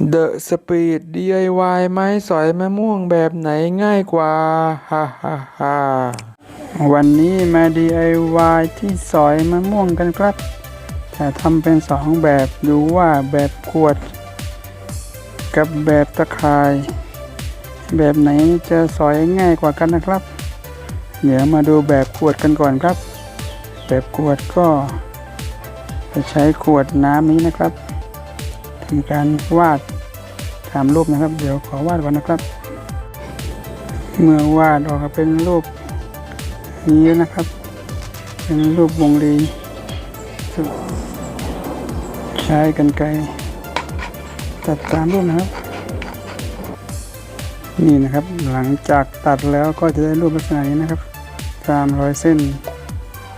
The Speed DIY ไม้สอยมะม่วงแบบไหนง่ายกว่า ฮ่าฮ่าฮ่าวันนี้มา DIY ที่สอยมะม่วงกันครับแต่ทำเป็นสองแบบดูว่าแบบขวด กับแบบตะข่าย แบบไหนจะสอยง่ายกว่ากันนะครับ เดี๋ยวมาดูแบบขวดกันก่อนครับ แบบขวดก็ จะใช้ขวดน้ำนี้นะครับ ทำการวาดตามรูปนะครับ เดี๋ยวขอวาดก่อนนะครับ เมื่อวาดออกมาเป็นรูปนี้นะครับ เป็นรูปวงรีใช้กันไกรตัดตามรูปนะครับ นี่นะครับหลังจากตัดแล้วก็จะได้รูปลักษณะนี้นะครับ ตามรอยเส้น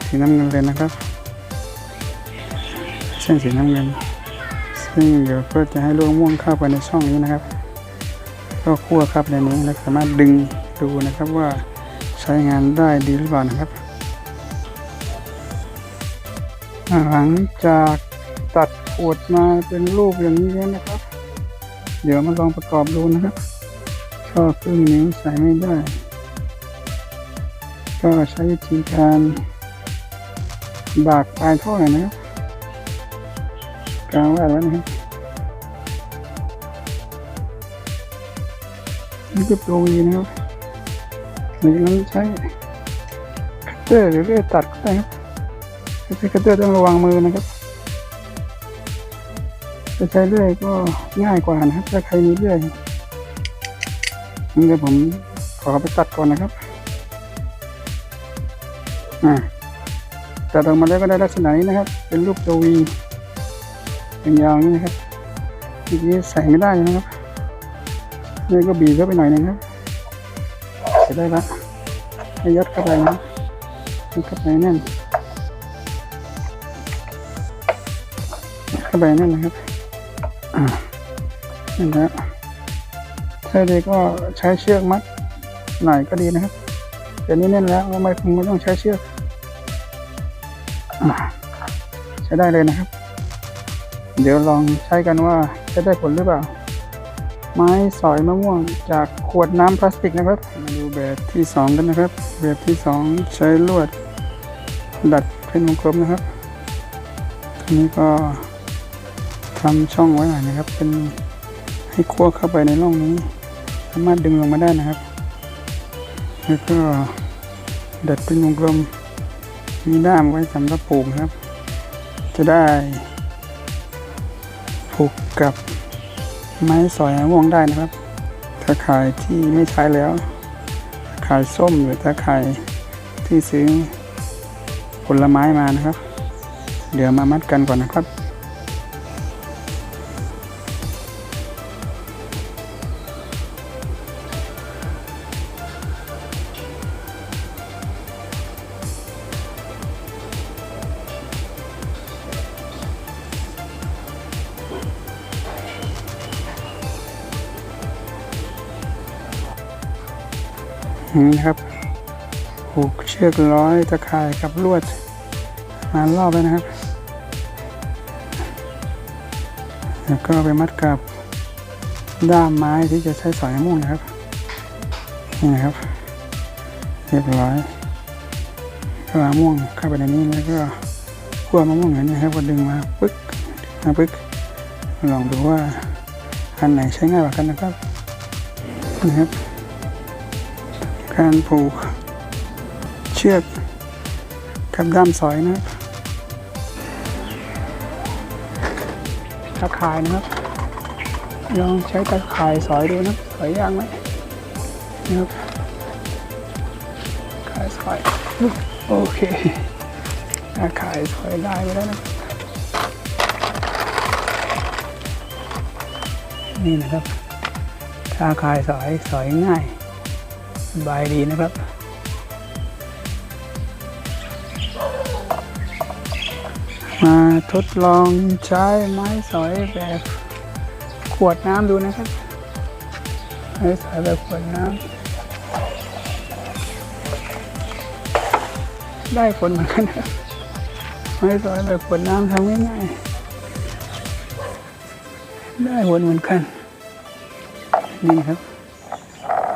สีน้ำเงินเลยนะครับ เส้นสีน้ำเงินึ่งเดี๋ยวก็จะให้ลูกม่วงเข้าไปในช่องนี้นะครับ ก็คั่วครับในนี้แล้วสามารถดึงดูนะครับว่าใช้งานได้ดีหรือเปล่านะครับ หลังจากตัดขวดมาเป็นรูปอย่างนี้แล้วนะครับ เดี๋ยวมาลองประกอบดูนะครับช่อครึ่งนิ้วใส่ไม่ได้ ก็ใช้วิธีการบากปลายท่อหน่อยนะครับ กลางวดไว้นะครับนี่ก็ตัววีนะครับหลังจากนั้นใช้คัตเตอร์หรือเลื่อยตัดก็ได้ครับถ้าใช้คัตเตอร์ต้องระวังมือนะครับจะใช้เลื่อยก็ง่ายกว่านะครับ ถ้าใครมีเลื่อยนี่เดี๋ยวผมขอไปตัดก่อนนะครับอ่าตัดออกมาแล้วก็ได้ลักษณะนี้นะครับ เป็นรูปตัววี เป็นยาวนี่นะครับทีนี้ใส่ไม่ได้นะครับนี่ก็บีบเข้าไปหน่อยนึงครับเสร็จได้ละให้ยัดเข้าไปนะยัดเข้าไปแน่นเข้าไปแน่นนะครับนี่นะถ้าเด็กก็ใช้เชือกมัดหน่อยก็ดีนะครับแต่นี่แน่นแล้วไม่คงไม่ต้องใช้เชือกใช้ได้เลยนะครับ เดี๋ยวลองใช้กันว่าจะได้ผลหรือเปล่า ไม้สอยมะม่วงจากขวดน้ำพลาสติกนะครับ มาดูแบบที่สองกันนะครับ แบบที่สองใช้ลวด ดัดเป็นวงกลมนะครับอันนี้ก็ทำช่องไว้หน่อยนะครับ เป็นให้คั่วเข้าไปในร่องนี้ สามารถดึงลงมาได้นะครับ แล้วก็ดัดเป็นวงกลมมีด้ามไว้สำหรับปลูกนครับ จะได้ ผูกกับไม้สอยมะม่วงได้นะครับตะข่ายที่ไม่ใช้แล้วตะข่ายส้มหรือตะข่ายที่ซื้อผลไม้มานะครับ เดี๋ยวมามัดกันก่อนนะครับ นี่นะครับผูกเชือกร้อยตะข่ายกับลวดมารอบแล้วนะครับ แล้วก็ไปมัดกับด้ามไม้ที่จะใช้สอยมะม่งนะครับ นี่นะครับ เรียบร้อยก็เอามะม่วงเข้าไปในนี้แล้วก็คั่วมะม่วงอย่างนี้ครับก็ดึงมาปึ๊กมาปึ๊กลองดูว่าอันไหนใช้ง่ายกว่ากันนะครับนะครับ การผูกเชือกกับด้ามสอยนะครับตะข่ายนะครับ ลองใช้ตะข่ายสอยดูนะสอยยากไหมนะครับข่ายสอยโอเคตะข่ายสอยได้ไปแล้วนะนี่นะครับตาข่ายสอยสอยง่าย บายดีนะครับมาทดลองใช้ไม้สอยแบบขวดน้ำดูนะครับไม้สอยแบบขวดน้ำได้ผลเหมือนกันนะครับไม้สอยแบบขวดน้ำทำง่ายๆได้วนเหมือนกัน นี่ครับ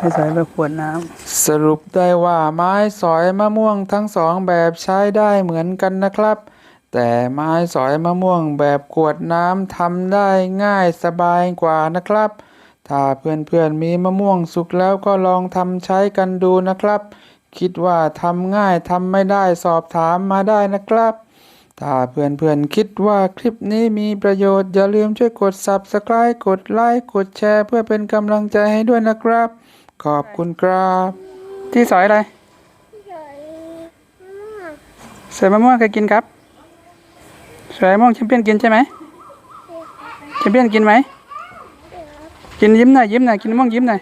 ให้ใส่ไปขวดน้ำสรุปได้ว่าไม้สอยมะม่วงทั้งสองแบบใช้ได้เหมือนกันนะครับ แต่ไม้สอยมะม่วงแบบขวดน้ำทำได้ง่ายสบายกว่านะครับ ถ้าเพื่อนๆมีมะม่วงสุกแล้วก็ลองทำใช้กันดูนะครับ คิดว่าทำง่ายทำไม่ได้สอบถามมาได้นะครับถ้าเพื่อนๆคิดว่าคลิปนี้มีประโยชน์ อย่าลืมช่วยกด Subscribe กดไลค์กดแชร์ เพื่อเป็นกำลังใจให้ด้วยนะครับ ขอบคุณครับ ที่สอยอะไรใส่มะม่วงเคยกินครับใส่มะม่วงแชมเปี้ยนกินใช่ไหมแชมเปี้ยนกินไหมกินยิ้มหน่อยยิ้มหน่อยกินมะม่วงยิ้มหน่อย